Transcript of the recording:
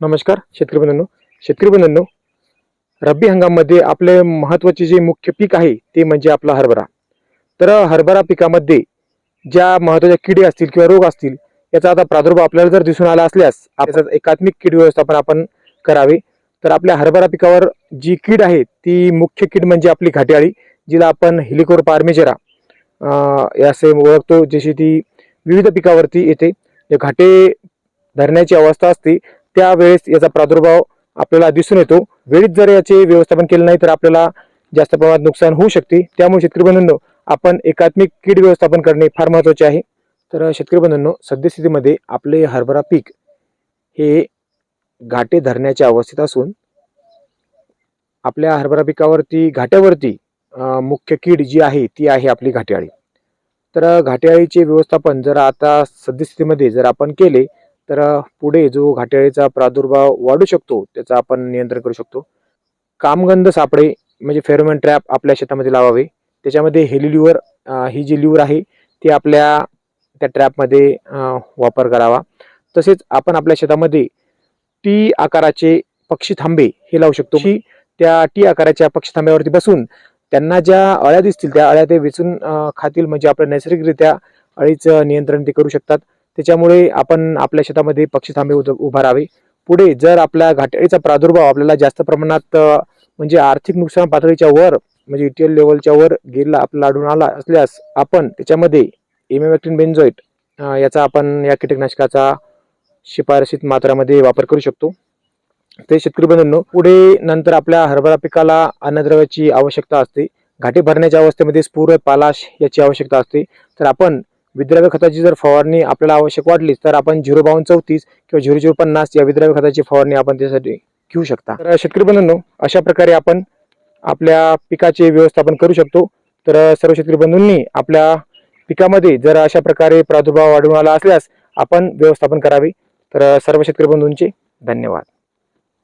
नमस्कार शेतकरी बंधूंनो. शेतकरी बंधूंनो रब्बी हंगामामध्ये आपले महत्त्वाचे जे मुख्य पीक आहे ते म्हणजे आपला हरभरा. तर हरभरा पिकामध्ये ज्या महत्त्वाच्या किडे असतील किंवा रोग असतील याचा आता प्रादुर्भाव आपल्याला जर दिसून आला असल्यास आपल्याचं एकात्मिक कीड व्यवस्थापन आपण करावे. तर आपल्या हरभरा पिकावर जी कीड आहे ती मुख्य कीड म्हणजे आपली घाटेआळी जिला आपण हिलिकोर पार्मेजेरा असे ओळखतो जशी ती विविध पिकावरती येते. घाटे धरण्याची अवस्था असते त्यावेळेस याचा प्रादुर्भाव आपल्याला दिसून येतो. वेळीच जर याचे व्यवस्थापन केलं नाही तर आपल्याला जास्त प्रमाणात नुकसान होऊ शकते. त्यामुळे शेतकरी बंधूंनो आपण एकात्मिक कीड व्यवस्थापन करणे फार महत्त्वाचे आहे. तर शेतकरी बंधूंनो सद्यस्थितीमध्ये आपले हरभरा पीक हे घाटे धरण्याच्या अवस्थेत असून आपल्या हरभरा पिकावरती घाट्यावरती मुख्य कीड जी आहे ती आहे आपली घाटेआळी. तर घाटेआळीचे व्यवस्थापन जर आता सद्यस्थितीमध्ये जर आपण केले तर पुढे जो घाटेळीचा प्रादुर्भाव वाढू शकतो त्याचा आपण नियंत्रण करू शकतो. कामगंध सापळे म्हणजे फेरोमेन ट्रॅप आपल्या शेतामध्ये लावावे. त्याच्यामध्ये हेलिल्युअर ही जी लिवर आहे ती आपल्या त्या ट्रॅपमध्ये वापर करावा. तसेच आपण आपल्या शेतामध्ये टी आकाराचे पक्षी थांबे हे लावू शकतो. की त्या टी आकाराच्या पक्षी थांब्यावरती बसून त्यांना ज्या अळ्या दिसतील त्या अळ्या ते वेचून खातील. म्हणजे आपल्या नैसर्गिकरित्या अळीचं नियंत्रण ते करू शकतात. त्याच्यामुळे आपण आपल्या शेतामध्ये पक्षी थांबे उभारावे पुढे जर आपल्या घाटाळीचा प्रादुर्भाव आपल्याला जास्त प्रमाणात म्हणजे आर्थिक नुकसान पातळीच्या वर म्हणजे इटीएल लेवलच्या वर गेला आपला आढळून आला असल्यास आपण त्याच्यामध्ये एमेमॅक्टिन बेन्झॉईट याचा आपण या कीटकनाशकाचा शिफारशीत मात्रामध्ये वापर करू शकतो. ते शेतकरी बंधूंनो पुढे नंतर आपल्या हरभरा पिकाला अन्नद्रव्याची आवश्यकता असते. घाटे भरण्याच्या अवस्थेमध्ये स्पूर पालाश याची आवश्यकता असते. तर आपण विद्राव्य खताची जर फवारणी आपल्याला आवश्यक वाटली तर आपण झिरो बावन्न चौतीस किंवा झिरो झिरो पन्नास या विद्राव्य खताची फवारणी आपण त्यासाठी घेऊ शकता. तर शेतकरी बंधूंनो अशा प्रकारे आपण आपल्या पिकाचे व्यवस्थापन करू शकतो. तर सर्व शेतकरी बंधूंनी आपल्या पिकामध्ये जर अशा प्रकारे प्रादुर्भाव वाढून आला असल्यास आपण व्यवस्थापन करावे. तर सर्व शेतकरी बंधूंचे धन्यवाद.